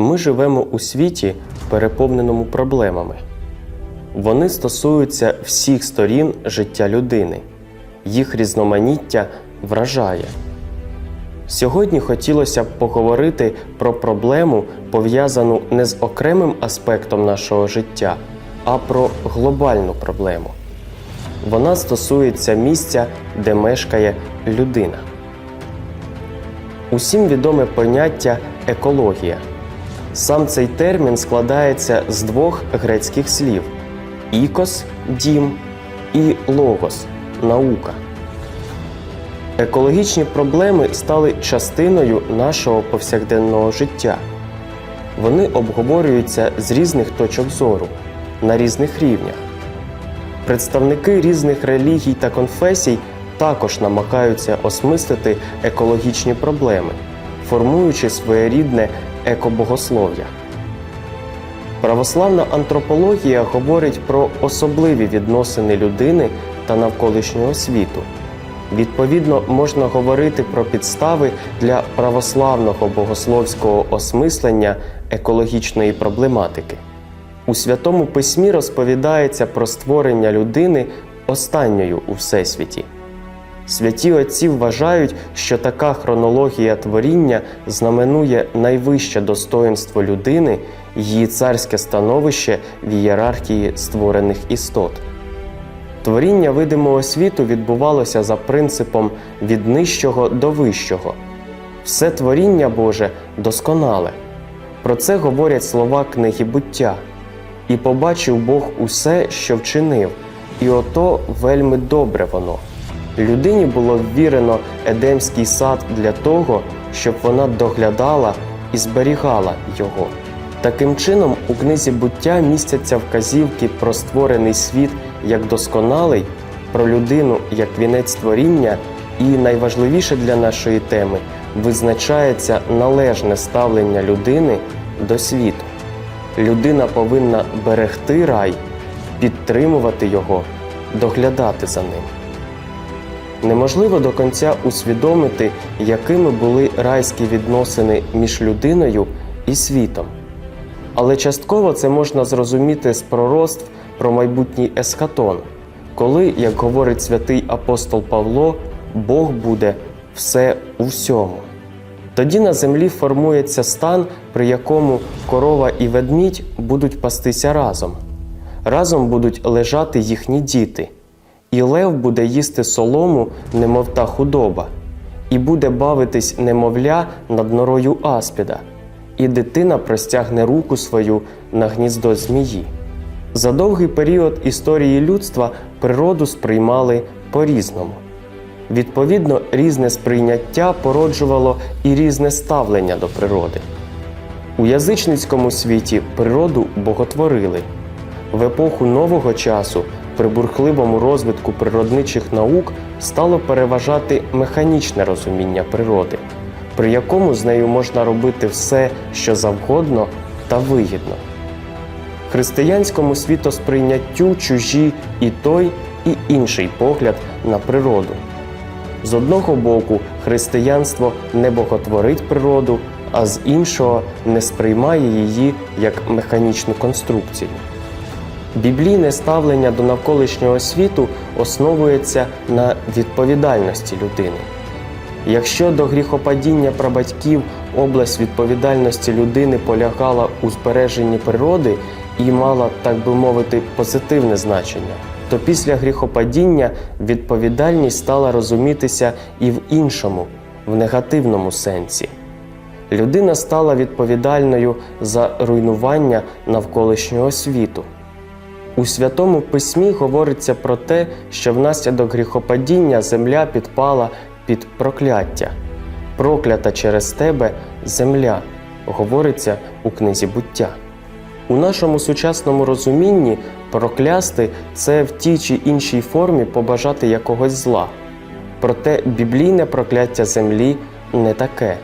Ми живемо у світі, переповненому проблемами. Вони стосуються всіх сторін життя людини, їх різноманіття вражає. Сьогодні хотілося б поговорити про проблему, пов'язану не з окремим аспектом нашого життя, а про глобальну проблему. Вона стосується місця, де мешкає людина. Усім відоме поняття екологія. Сам цей термін складається з двох грецьких слів: ікос дім і логос наука. Екологічні проблеми стали частиною нашого повсякденного життя. Вони обговорюються з різних точок зору на різних рівнях. Представники різних релігій та конфесій також намагаються осмислити екологічні проблеми, формуючи своєрідне екобогослов'я. Православна антропологія говорить про особливі відносини людини та навколишнього світу. Відповідно, можна говорити про підстави для православного богословського осмислення екологічної проблематики. У Святому Письмі розповідається про створення людини останньою у всесвіті. Святі отці вважають, що така хронологія творіння знаменує найвище достоїнство людини, її царське становище в ієрархії створених істот. Творіння видимого світу відбувалося за принципом від нижчого до вищого. Все творіння Боже досконале. Про це говорять слова книги буття. І побачив Бог усе, що вчинив, і ото вельми добре воно. Людині було ввірено Едемський сад для того, щоб вона доглядала і зберігала його. Таким чином, у книзі буття містяться вказівки про створений світ як досконалий, про людину як вінець творіння, і найважливіше для нашої теми визначається належне ставлення людини до світу. Людина повинна берегти рай, підтримувати його, доглядати за ним. Неможливо до кінця усвідомити, якими були райські відносини між людиною і світом. Але частково це можна зрозуміти з пророцтв про майбутній ескатон, коли, як говорить святий апостол Павло, Бог буде все у всьому. Тоді на землі формується стан, при якому корова і ведмідь будуть пастися разом. Разом будуть лежати їхні діти, і лев буде їсти солому, немов та худоба, і буде бавитись немовля над норою аспіда, і дитина простягне руку свою на гніздо змії. За довгий період історії людства природу сприймали по-різному. Відповідно, різне сприйняття породжувало і різне ставлення до природи. У язичницькому світі природу боготворили. В епоху нового часу при бурхливому розвитку природничих наук стало переважати механічне розуміння природи, при якому з нею можна робити все, що завгодно та вигідно. Християнському світосприйняттю чужі і той, і інший погляд на природу. З одного боку, християнство не боготворить природу, а з іншого не сприймає її як механічну конструкцію. Біблійне ставлення до навколишнього світу основується на відповідальності людини. Якщо до гріхопадіння прабатьків область відповідальності людини полягала у збереженні природи і мала, так би мовити, позитивне значення, то після гріхопадіння відповідальність стала розумітися і в іншому, в негативному сенсі. Людина стала відповідальною за руйнування навколишнього світу. У Святому Письмі говориться про те, що внаслідок гріхопадіння земля підпала під прокляття. Проклята через тебе земля, говориться у книзі буття. У нашому сучасному розумінні проклясти це в тій чи іншій формі побажати якогось зла. Проте біблійне прокляття землі не таке.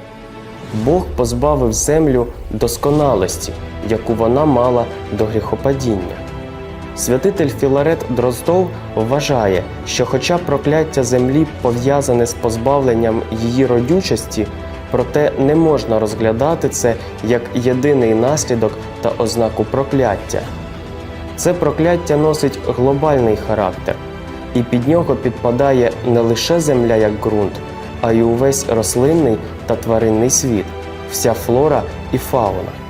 Бог позбавив землю досконалості, яку вона мала до гріхопадіння. Святитель Філарет Дроздов вважає, що хоча прокляття землі пов'язане з позбавленням її родючості, проте не можна розглядати це як єдиний наслідок та ознаку прокляття. Це прокляття носить глобальний характер, і під нього підпадає не лише земля як ґрунт, а й увесь рослинний та тваринний світ, вся флора і фауна.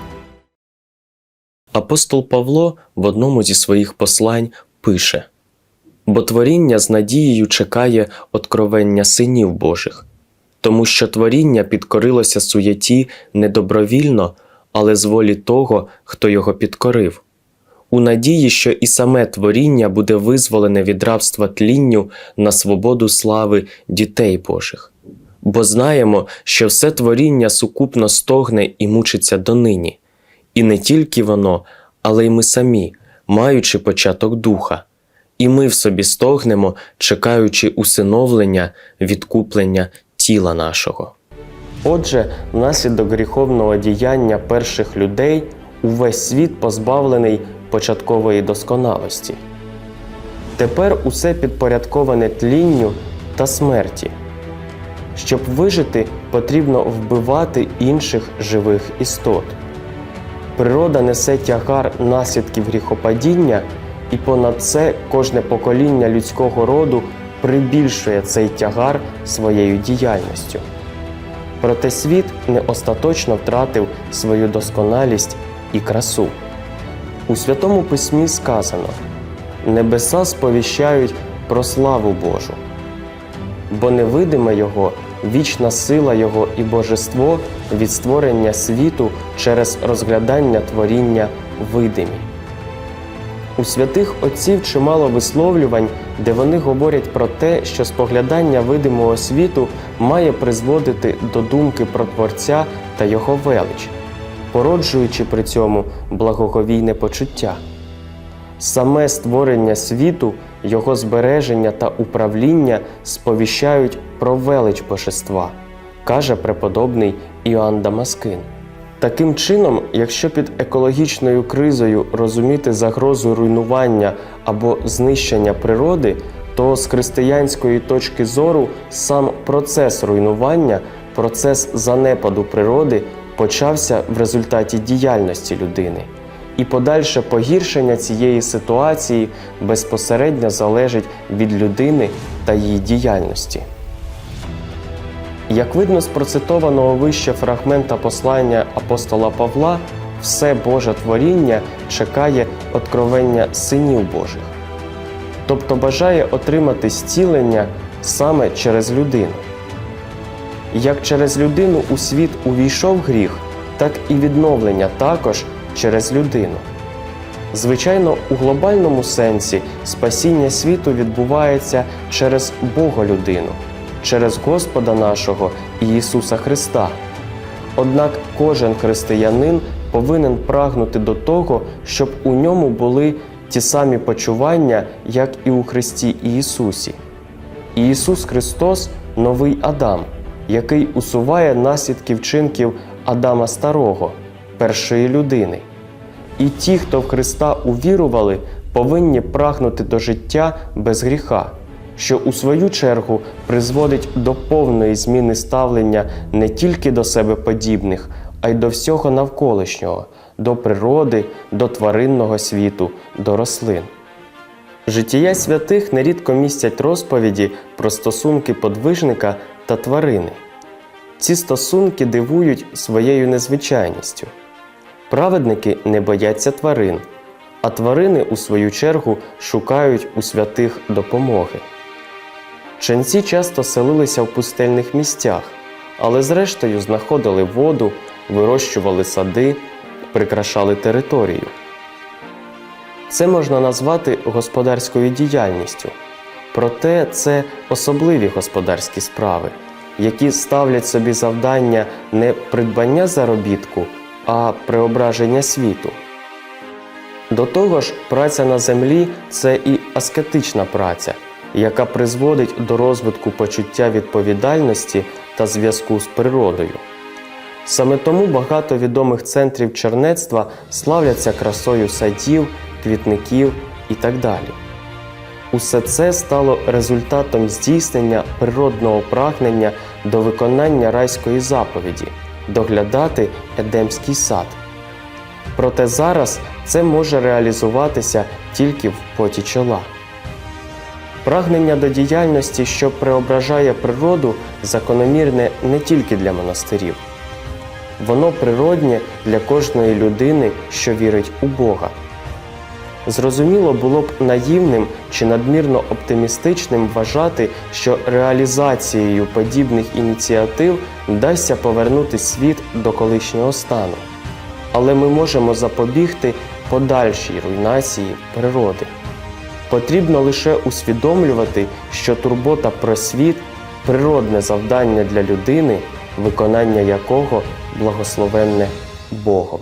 Апостол Павло в одному зі своїх послань пише: Бо творіння з надією чекає откровення синів Божих, тому що творіння підкорилося суєті не добровільно, але з волі того, хто його підкорив, у надії, що і саме творіння буде визволене від рабства тлінню на свободу слави дітей Божих. Бо знаємо, що все творіння сукупно стогне і мучиться донині, і не тільки воно, але й ми самі, маючи початок духа, і ми в собі стогнемо, чекаючи усиновлення, відкуплення тіла нашого. Отже, внаслідок гріховного діяння перших людей увесь світ позбавлений початкової досконалості. Тепер усе підпорядковане тлінню та смерті. Щоб вижити, потрібно вбивати інших живих істот. Природа несе тягар наслідків гріхопадіння, і понад це кожне покоління людського роду прибільшує цей тягар своєю діяльністю. Проте світ не остаточно втратив свою досконалість і красу. У Святому Письмі сказано: Небеса сповіщають про славу Божу, бо невидиме Його, вічна сила Його і божество від створення світу через розглядання творіння видимі. У святих отців чимало висловлювань, де вони говорять про те, що споглядання видимого світу має призводити до думки про Творця та Його велич, породжуючи при цьому благоговійне почуття. Саме створення світу, його збереження та управління сповіщають про велич божества, каже преподобний Іоанн Дамаскин. Таким чином, якщо під екологічною кризою розуміти загрозу руйнування або знищення природи, то з християнської точки зору сам процес руйнування, процес занепаду природи почався в результаті діяльності людини, і подальше погіршення цієї ситуації безпосередньо залежить від людини та її діяльності. Як видно з процитованого вище фрагмента послання апостола Павла, все Боже творіння чекає откровення синів Божих, тобто бажає отримати зцілення саме через людину. Як через людину у світ увійшов гріх, так і відновлення також через людину. Звичайно, у глобальному сенсі спасіння світу відбувається через Бога людину через Господа нашого Ісуса Христа. Однак кожен християнин повинен прагнути до того, щоб у ньому були ті самі почування, як і у Христі Ісусі. Ісус Христос новий Адам, який усуває наслідки вчинків Адама Старого, першої людини. І ті, хто в Христа увірували, повинні прагнути до життя без гріха що у свою чергу призводить до повної зміни ставлення не тільки до себе подібних, а й до всього навколишнього, до природи, до тваринного світу, до рослин. Життя святих нерідко містять розповіді про стосунки подвижника та тварини. Ці стосунки дивують своєю незвичайністю. Праведники не бояться тварин, а тварини, у свою чергу, шукають у святих допомоги. Ченці часто селилися в пустельних місцях, але зрештою знаходили воду, вирощували сади, прикрашали територію. Це можна назвати господарською діяльністю, проте це особливі господарські справи, які ставлять собі завдання не придбання заробітку, а преображення світу. До того ж, праця на землі це і аскетична праця яка призводить до розвитку почуття відповідальності та зв'язку з природою. Саме тому багато відомих центрів чернецтва славляться красою садів, квітників і так далі. Усе це стало результатом здійснення природного прагнення до виконання райської заповіді доглядати Едемський сад. Проте зараз це може реалізуватися тільки в поті чола. Прагнення до діяльності, що преображає природу, закономірне не тільки для монастирів. Воно природнє для кожної людини, що вірить у Бога. Зрозуміло було б наївним чи надмірно оптимістичним вважати, що реалізацією подібних ініціатив вдасться повернути світ до колишнього стану. Але ми можемо запобігти подальшій руйнації природи. Потрібно лише усвідомлювати, що турбота про світ природне завдання для людини, виконання якого благословенне Богом.